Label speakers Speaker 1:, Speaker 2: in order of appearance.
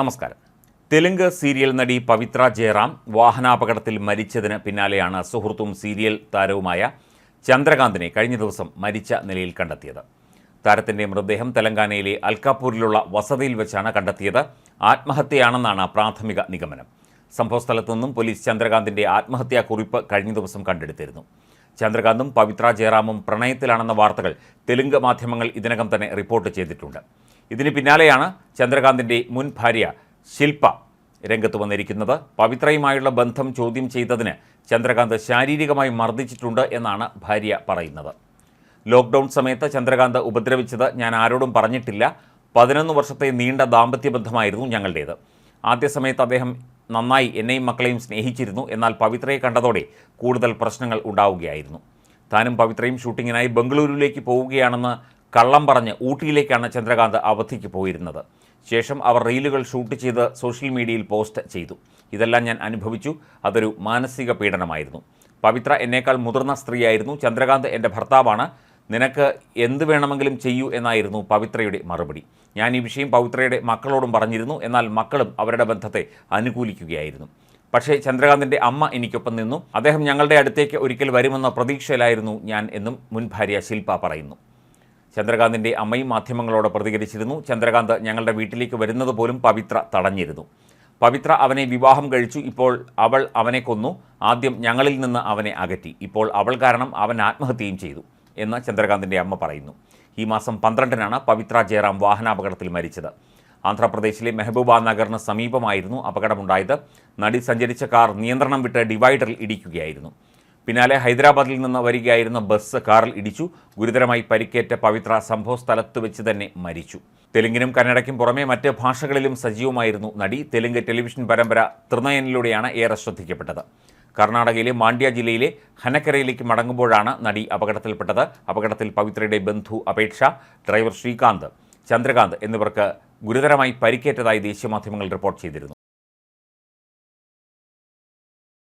Speaker 1: നമസ്കാരം. തെലുങ്ക് സീരിയൽ നടി പവിത്ര ജയറാം വാഹനാപകടത്തിൽ മരിച്ചതിന് പിന്നാലെയാണ് സുഹൃത്തും സീരിയൽ താരവുമായ ചന്ദ്രകാന്തിനെ കഴിഞ്ഞ ദിവസം മരിച്ച നിലയിൽ കണ്ടെത്തിയത്. താരത്തിന്റെ മൃതദേഹം തെലങ്കാനയിലെ അൽക്കാപൂരിലുള്ള വസതിയിൽ വെച്ചാണ് കണ്ടെത്തിയത്. ആത്മഹത്യയാണെന്നാണ് പ്രാഥമിക നിഗമനം. സംഭവസ്ഥലത്തു നിന്നും പോലീസ് ചന്ദ്രകാന്തിന്റെ ആത്മഹത്യാ കുറിപ്പ് കഴിഞ്ഞ ദിവസം കണ്ടെടുത്തിരുന്നു. ചന്ദ്രകാന്തും പവിത്ര ജയറാമും പ്രണയത്തിലാണെന്ന വാർത്തകൾ തെലുങ്ക് മാധ്യമങ്ങൾ ഇതിനകം തന്നെ റിപ്പോർട്ട് ചെയ്തിട്ടുണ്ട്. ഇതിന് പിന്നാലെയാണ് ചന്ദ്രകാന്തിന്റെ മുൻ ഭാര്യ ശില്പ രംഗത്ത് വന്നിരിക്കുന്നത്. പവിത്രയുമായുള്ള ബന്ധം ചോദ്യം ചെയ്തതിന് ചന്ദ്രകാന്ത് ശാരീരികമായി മർദ്ദിച്ചിട്ടുണ്ട് എന്നാണ് ഭാര്യ പറയുന്നത്. ലോക്ക്ഡൗൺ സമയത്ത് ചന്ദ്രകാന്ത് ഉപദ്രവിച്ചത് ഞാൻ ആരോടും പറഞ്ഞിട്ടില്ല. പതിനൊന്ന് വർഷത്തെ നീണ്ട ദാമ്പത്യ ബന്ധമായിരുന്നു ഞങ്ങളുടേത്. ആദ്യ സമയത്ത് അദ്ദേഹം നന്നായി എന്നെയും മക്കളെയും സ്നേഹിച്ചിരുന്നു. എന്നാൽ പവിത്രയെ കണ്ടതോടെ കൂടുതൽ പ്രശ്നങ്ങൾ ഉണ്ടാവുകയായിരുന്നു. താനും പവിത്രയും ഷൂട്ടിങ്ങിനായി ബംഗളൂരുവിലേക്ക് പോവുകയാണെന്ന് കള്ളം പറഞ്ഞ് ഊട്ടിയിലേക്കാണ് ചന്ദ്രകാന്ത് അവധിക്ക് പോയിരുന്നത്. ശേഷം അവർ റീലുകൾ ഷൂട്ട് ചെയ്ത് സോഷ്യൽ മീഡിയയിൽ പോസ്റ്റ് ചെയ്തു. ഇതെല്ലാം ഞാൻ അനുഭവിച്ചു. അതൊരു മാനസിക പീഡനമായിരുന്നു. പവിത്ര എന്നേക്കാൾ മുതിർന്ന സ്ത്രീയായിരുന്നു. ചന്ദ്രകാന്ത് എന്റെ ഭർത്താവാണ്. നിനക്ക് എന്ത് വേണമെങ്കിലും ചെയ്യൂ എന്നായിരുന്നു പവിത്രയുടെ മറുപടി. ഞാൻ ഈ വിഷയം പവിത്രയുടെ മക്കളോടും പറഞ്ഞിരുന്നു. എന്നാൽ മക്കളും അവരുടെ ബന്ധത്തെ അനുകൂലിക്കുകയായിരുന്നു. പക്ഷേ ചന്ദ്രകാന്തിന്റെ അമ്മ എനിക്കൊപ്പം നിന്നു. അദ്ദേഹം ഞങ്ങളുടെ അടുത്തേക്ക് ഒരിക്കൽ വരുമെന്ന പ്രതീക്ഷയിലായിരുന്നു ഞാൻ എന്നും മുൻ ഭാര്യ ശില്പ പറയുന്നു. ചന്ദ്രകാന്തിന്റെ അമ്മയും മാധ്യമങ്ങളോട് പ്രതികരിച്ചിരുന്നു. ചന്ദ്രകാന്ത് ഞങ്ങളുടെ വീട്ടിലേക്ക് വരുന്നത് പോലും പവിത്ര തടഞ്ഞിരുന്നു. പവിത്ര അവനെ വിവാഹം കഴിച്ചു. ഇപ്പോൾ അവൾ അവനെ കൊന്നു. ആദ്യം ഞങ്ങളിൽ നിന്ന് അവനെ അകറ്റി. ഇപ്പോൾ അവൾ കാരണം അവൻ ആത്മഹത്യയും ചെയ്തു എന്ന് ചന്ദ്രകാന്തിന്റെ അമ്മ പറയുന്നു. ഈ മാസം പന്ത്രണ്ടിനാണ് പവിത്ര ജയറാം വാഹനാപകടത്തിൽ മരിച്ചത്. ആന്ധ്രാപ്രദേശിലെ മെഹബൂബ നഗറിന് സമീപമായിരുന്നു അപകടമുണ്ടായത്. നടി സഞ്ചരിച്ച കാർ നിയന്ത്രണം വിട്ട് ഡിവൈഡറിൽ ഇടിക്കുകയായിരുന്നു. പിന്നാലെ ഹൈദരാബാദിൽ നിന്ന് വരികയായിരുന്ന ബസ് കാറിൽ ഇടിച്ചു. ഗുരുതരമായി പരിക്കേറ്റ പവിത്ര സംഭവ സ്ഥലത്ത് വെച്ച് തന്നെ മരിച്ചു. തെലുങ്കിനും കന്നഡയ്ക്കും പുറമെ മറ്റ് ഭാഷകളിലും സജീവമായിരുന്നു നടി. തെലുങ്ക് ടെലിവിഷൻ പരമ്പര തൃണയനിലൂടെയാണ് ഏറെ ശ്രദ്ധിക്കപ്പെട്ടത്. കർണാടകയിലെ മാണ്ഡ്യ ജില്ലയിലെ ഹനക്കരയിലേക്ക് മടങ്ങുമ്പോഴാണ് നടി അപകടത്തിൽപ്പെട്ടത്. അപകടത്തിൽ പവിത്രയുടെ ബന്ധു അപേക്ഷ ഡ്രൈവർ ശ്രീകാന്ത് ചന്ദ്രകാന്ത് എന്നിവർക്ക് ഗുരുതരമായി പരിക്കേറ്റതായി ദേശീയ മാധ്യമങ്ങൾ റിപ്പോർട്ട് ചെയ്തിരുന്നു.